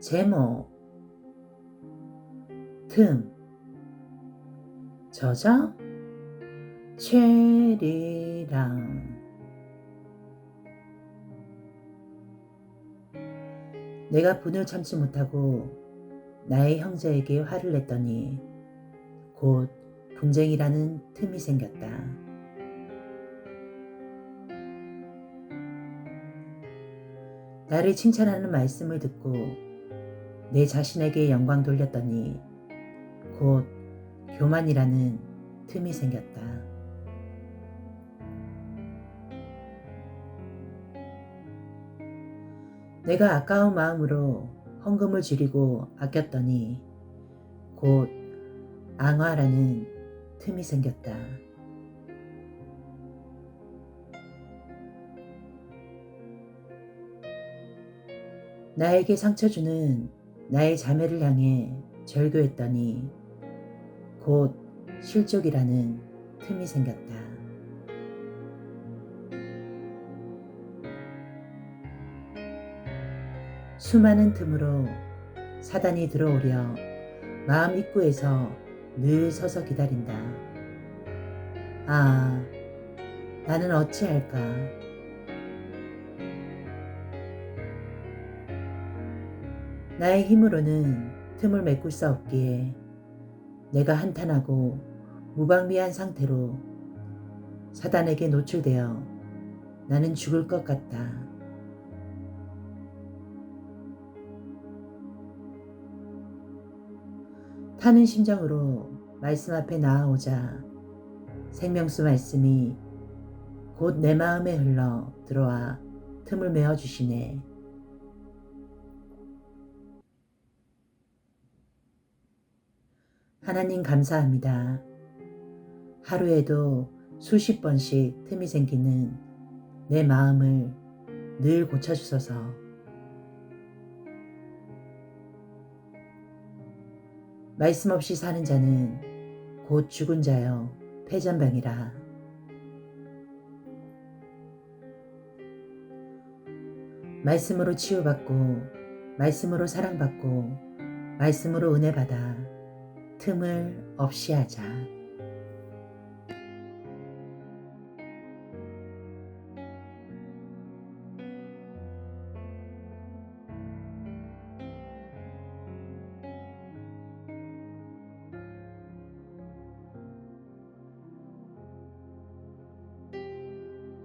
제목. 틈 저자? 최리랑. 내가 분을 참지 못하고 나의 형제에게 화를 냈더니 곧 분쟁이라는 틈이 생겼다. 나를 칭찬하는 말씀을 듣고 내 자신에게 영광 돌렸더니 곧 교만이라는 틈이 생겼다. 내가 아까운 마음으로 헌금을 줄이고 아꼈더니 곧 앙화라는 틈이 생겼다. 나에게 상처 주는 나의 자매를 향해 절교했더니 곧 실족이라는 틈이 생겼다. 수많은 틈으로 사단이 들어오려 마음 입구에서 늘 서서 기다린다. 아, 나는 어찌할까? 나의 힘으로는 틈을 메꿀 수 없기에 내가 한탄하고 무방비한 상태로 사단에게 노출되어 나는 죽을 것 같다. 타는 심정으로 말씀 앞에 나아오자 생명수 말씀이 곧 내 마음에 흘러 들어와 틈을 메어 주시네. 하나님 감사합니다. 하루에도 수십 번씩 틈이 생기는 내 마음을 늘 고쳐주소서. 말씀 없이 사는 자는 곧 죽은 자여 패전병이라. 말씀으로 치유받고, 말씀으로 사랑받고, 말씀으로 은혜 받아 틈을 없이 하자.